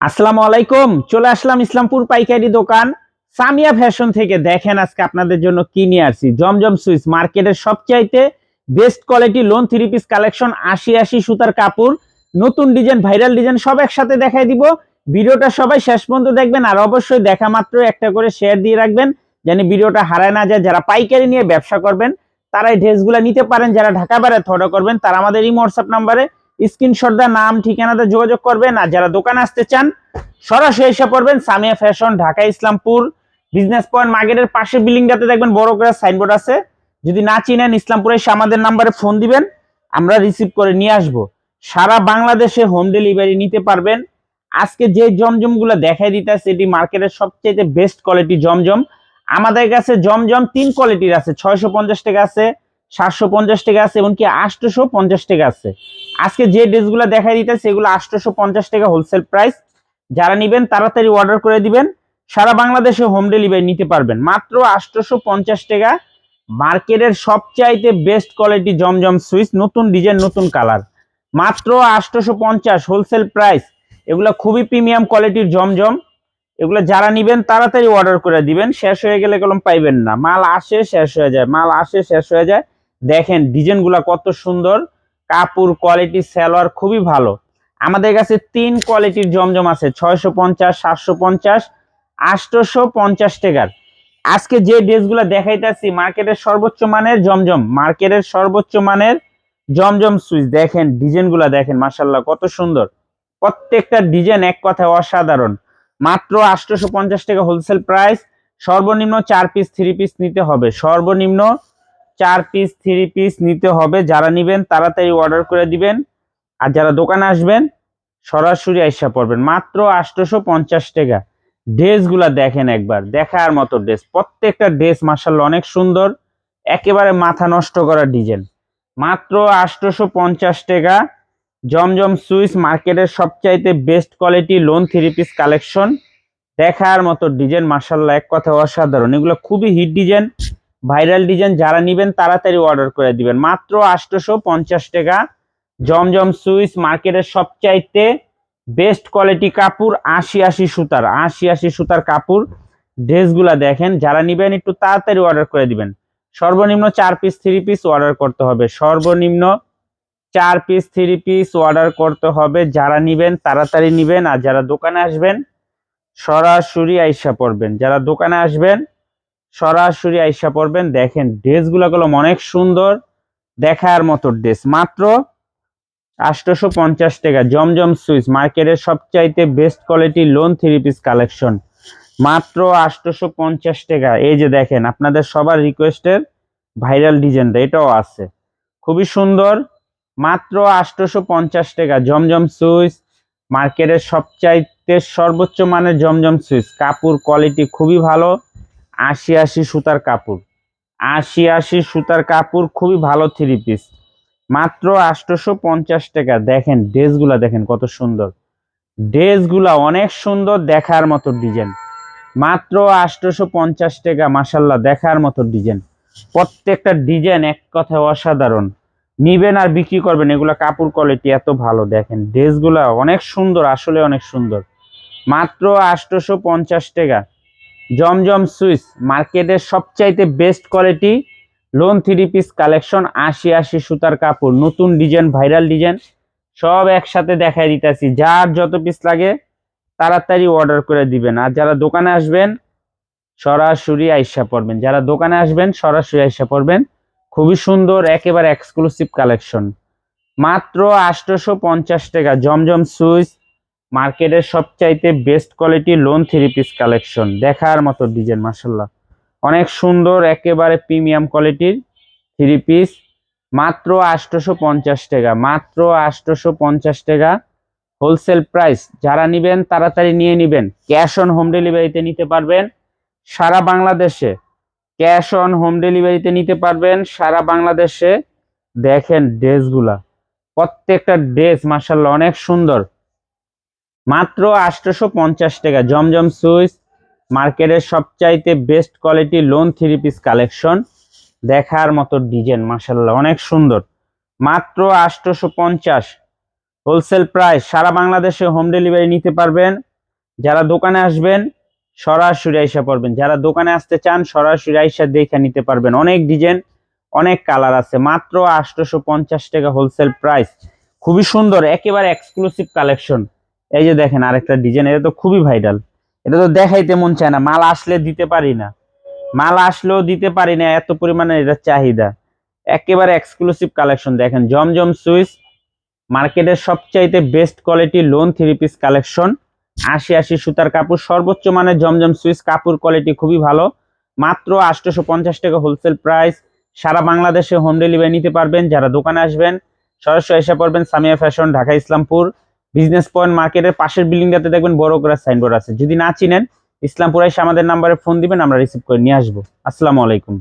আসসালামু আলাইকুম, চলে আসলাম ইসলামপুর পাইকারি দোকান। সামিয়া ফ্যাশন থেকে দেখেন আজকে আপনাদের জন্য কি নিয়ে আসছি। জমজম সুইচ মার্কেটের সবচাইতে best quality lawn three piece collection আশি আশি সুতার কাপড়। নতুন ডিজাইন ভাইরাল ডিজাইন সব একসাথে দেখাই দিব। ভিডিওটা সবাই শেষ পর্যন্ত দেখবেন আর অবশ্যই দেখা মাত্র একটা করে শেয়ার দিয়ে রাখবেন, যেন ভিডিওটা হারায় না যায়। যারা পাইকারি নিয়ে ব্যবসা করবেন তারা এই ড্রেসগুলো নিতে পারেন। যারা ঢাকা বেড়াতে অর্ডার করবেন, তারা আমাদের এই হোয়াটসঅ্যাপ নাম্বারে স্ক্রিনশট দা নাম, ঠিকানাতে যোগাযোগ করবেন আর যারা দোকানে আসতে চান, সরাসরি এসে পড়বেন Samia fashion, Dhaka, Islampur, business point মার্কেটের পাশে বিল্ডিংটাতে দেখবেন বড় করে সাইনবোর্ড আছে। যদি না চিনেন, ইসলামপুরে এসে আমাদের নাম্বারে ফোন দিবেন, আমরা রিসিভ করে নিয়ে আসব। সারা বাংলাদেশে হোম ডেলিভারি নিতে পারবেন। আজকে যে জমজমগুলো দেখাই দিতেছে এটি মার্কেটের সবচেয়ে বেস্ট কোয়ালিটি জমজম। আমাদের কাছে জমজম তিন কোয়ালিটির আছে, ছয়শো পঞ্চাশ টাকা আছে। সাতশো পঞ্চাশ টাকা আছে, এমনকি আটশোশো পঞ্চাশ টাকা আছে। আজকে যে ড্রেসগুলো দেখাই দিতেছে, এগুলো আটশোশো পঞ্চাশ টাকা হোলসেল প্রাইস যারা নিবেন, তাড়াতাড়ি অর্ডার করে দিবেন। সারা বাংলাদেশে হোম ডেলিভারি নিতে পারবেন। মাত্র আটশোশো পঞ্চাশ টাকা। মার্কেটের সবচাইতে বেস্ট কোয়ালিটি জমজম সুইচ নতুন ডিজাইন নতুন কালার মাত্র আটশোশো পঞ্চাশ হোলসেল প্রাইস এগুলো খুবই প্রিমিয়াম কোয়ালিটির জমজম। এগুলো যারা নিবেন, তাড়াতাড়ি অর্ডার করে দিবেন। শেষ হয়ে গেলে কলম পাইবেন না। মাল আসে, শেষ হয়ে যায়। মাল আসে, শেষ হয়ে যায়। দেখেন, ডিজাইনগুলো কত সুন্দর। কাপড় কোয়ালিটি সালোয়ার খুবই ভালো। আমাদের কাছে তিন কোয়ালিটির জমজম আছে, ছয়শো পঞ্চাশ, সাতশো পঞ্চাশ, আটশোশো পঞ্চাশ টাকার। আজকে যে ড্রেসগুলো দেখাইতেছি, মার্কেটের সর্বোচ্চ মানের জমজম, মার্কেটের সর্বোচ্চ মানের জমজম সুইচ দেখেন, ডিজাইনগুলো দেখেন মাসাল্লাহ কত সুন্দর। প্রত্যেকটা ডিজাইন এক কথায় অসাধারণ। মাত্র আটশোশো পঞ্চাশ টাকা হোলসেল প্রাইস সর্বনিম্ন চার পিস থ্রি পিস নিতে হবে। সর্বনিম্ন চার পিস থ্রি পিস নিতে হবে। যারা নিবেন, তাড়াতাড়ি অর্ডার করে দিবেন। আর যারা দোকানে আসবেন, সরাসরি আইসা পড়বেন। মাত্র আটশোশো পঞ্চাশ টাকা। ড্রেসগুলা দেখেন একবার। দেখার মতো ড্রেস। প্রত্যেকটা ড্রেস মার্শাল অনেক সুন্দর। একেবারে মাথা নষ্ট করা ডিজাইন। মাত্র আটশোশো পঞ্চাশ টাকা। জমজম সুইচ মার্কেটের সবচাইতে best quality lawn three piece collection দেখার মতো ডিজাইন মার্শাল্লাহ এক কথা অসাধারণ। এগুলো খুবই হিট ডিজাইন ভাইরাল ডিজাইন যারা নেবেন, তাড়াতাড়ি অর্ডার করে দিবেন। মাত্র আটশোশো পঞ্চাশ টাকা। জমজম সুইচ মার্কেটের সবচাইতে বেস্ট কোয়ালিটি কাপড় আশি আশি সুতার, আশি আশি সুতার কাপড়। ড্রেসগুলা দেখেন, যারা নিবেন, একটু তাড়াতাড়ি অর্ডার করে দিবেন। সর্বনিম্ন চার পিস থ্রি পিস অর্ডার করতে হবে। সর্বনিম্ন চার পিস থ্রি পিস অর্ডার করতে হবে। যারা নেবেন, তাড়াতাড়ি নেবেন। আর যারা দোকানে আসবেন, সরাসরি আইসা পড়বেন। যারা দোকানে আসবেন সরাসরি আইসা পড়বেন। দেখেন, ড্রেসগুলো গুলো অনেক সুন্দর, দেখার মতো ড্রেস। মাত্র আটশোশো পঞ্চাশ টাকা, জমজম সুইচ, মার্কেটের সবচাইতে best quality lawn three piece collection. মাত্র আটশোশো পঞ্চাশ টাকা। এই যে দেখেন, আপনাদের সবার রিকোয়েস্টের ভাইরাল ডিজাইনটা, এটাও আছে। খুবই সুন্দর। মাত্র আটশোশো পঞ্চাশ টাকা, জমজম সুইচ, মার্কেটের সবচাইতে সর্বোচ্চ মানের জমজম সুইচ। কাপড় কোয়ালিটি খুবই ভালো। আশি আশি সুতার কাপড়। আশি আশি সুতার কাপড় খুবই ভালো থ্রি পিস মাত্র আটশোশো পঞ্চাশ টাকা। দেখেন, ড্রেসগুলা দেখেন কত সুন্দর। ড্রেসগুলা অনেক সুন্দর দেখার মতো ডিজাইন মাত্র আটশোশো পঞ্চাশ টাকা মাসাল্লাহ দেখার মতো ডিজাইন প্রত্যেকটা ডিজাইন এক কথায় অসাধারণ। নিবেন আর বিক্রি করবেন, এগুলা কাপড় কোয়ালিটি এত ভালো। দেখেন, ড্রেসগুলা অনেক সুন্দর, আসলে অনেক সুন্দর। মাত্র আটশোশো পঞ্চাশ টাকা। জমজম সুইচ, মার্কেটের সবচাইতে best quality lawn three piece collection আশি আশি সুতার কাপড়, নতুন ডিজাইন ভাইরাল ডিজাইন সব একসাথে দেখাই দিতেছি। যার যত পিস লাগে, তাড়াতাড়ি অর্ডার করে দিবেন। আর যারা দোকানে আসবেন, সরাসরি আইসা পড়বেন। যারা দোকানে আসবেন, সরাসরি আইসা পড়বেন। খুবই সুন্দর, একেবারে এক্সক্লুসিভ কালেকশন মাত্র আটশোশো পঞ্চাশ টাকা, জমজম সুইচ মার্কেটের সবচাইতে best quality lawn three piece collection দেখার মতো ডিজাইন মার্শাল্লাহ অনেক সুন্দর, একেবারে প্রিমিয়াম কোয়ালিটির থ্রি পিস মাত্র আটশোশো পঞ্চাশ টাকা, মাত্র আটশোশো পঞ্চাশ টাকা হোলসেল প্রাইস যারা নিবেন, তাড়াতাড়ি নিয়ে নিবেন। ক্যাশ অন হোম ডেলিভারিতে নিতে পারবেন। সারা বাংলাদেশে ক্যাশ অন হোম ডেলিভারিতে নিতে পারবেন। সারা বাংলাদেশে দেখেন ড্রেসগুলা প্রত্যেকটা ড্রেস মাসাল্লাহ অনেক সুন্দর। মাত্র আটশোশো পঞ্চাশ টাকা। জমজম সুইচ, মার্কেটের সবচাইতে best quality lawn three piece collection দেখার মতো ডিজাইন মাসাল্লাহ অনেক সুন্দর। মাত্র আটশোশো পঞ্চাশ হোলসেল প্রাইস সারা বাংলাদেশে হোম ডেলিভারি নিতে পারবেন। যারা দোকানে আসবেন, সরাসরি আইসা পড়বেন। যারা দোকানে আসতে চান, সরাসরি আইসা দেখে নিতে পারবেন। অনেক ডিজাইন অনেক কালার আছে। মাত্র আটশোশো পঞ্চাশ টাকা হোলসেল প্রাইস খুবই সুন্দর, একেবারে এক্সক্লুসিভ কালেকশন এই যে দেখেন আরেকটা ডিজাইন এটা তো খুবই ভাইরাল এটা তো দেখাইতে মন চায় না, মাল আসলে দিতে পারি না। মাল আসলেও দিতে পারি না, এত পরিমাণে এটা চাহিদা। একেবারে এক্সক্লুসিভ কালেকশন দেখেন, জমজম সুইচ, মার্কেটের সবচাইতে best quality lawn three piece collection আশি আশি সুতার কাপড়, সর্বোচ্চ মানের জমজম সুইচ, কাপড় কোয়ালিটি খুবই ভালো। মাত্র আটশোশো পঞ্চাশ টাকা হোলসেল প্রাইস সারা বাংলাদেশে হোম ডেলিভারি নিতে পারবেন, যারা দোকানে আসবেন, সরাসরি এসে পড়বেন Samia fashion Dhaka, Islampur. Business point মার্কেটের পাশের বিল্ডিংটাতে দেখবেন বড় করে সাইনবোর্ড আছে। যদি না চিনেন, ইসলামপুর এসে আমাদের নাম্বারে ফোন দিবেন, আমরা রিসিভ করে নিয়ে আসব। আসসালামু আলাইকুম।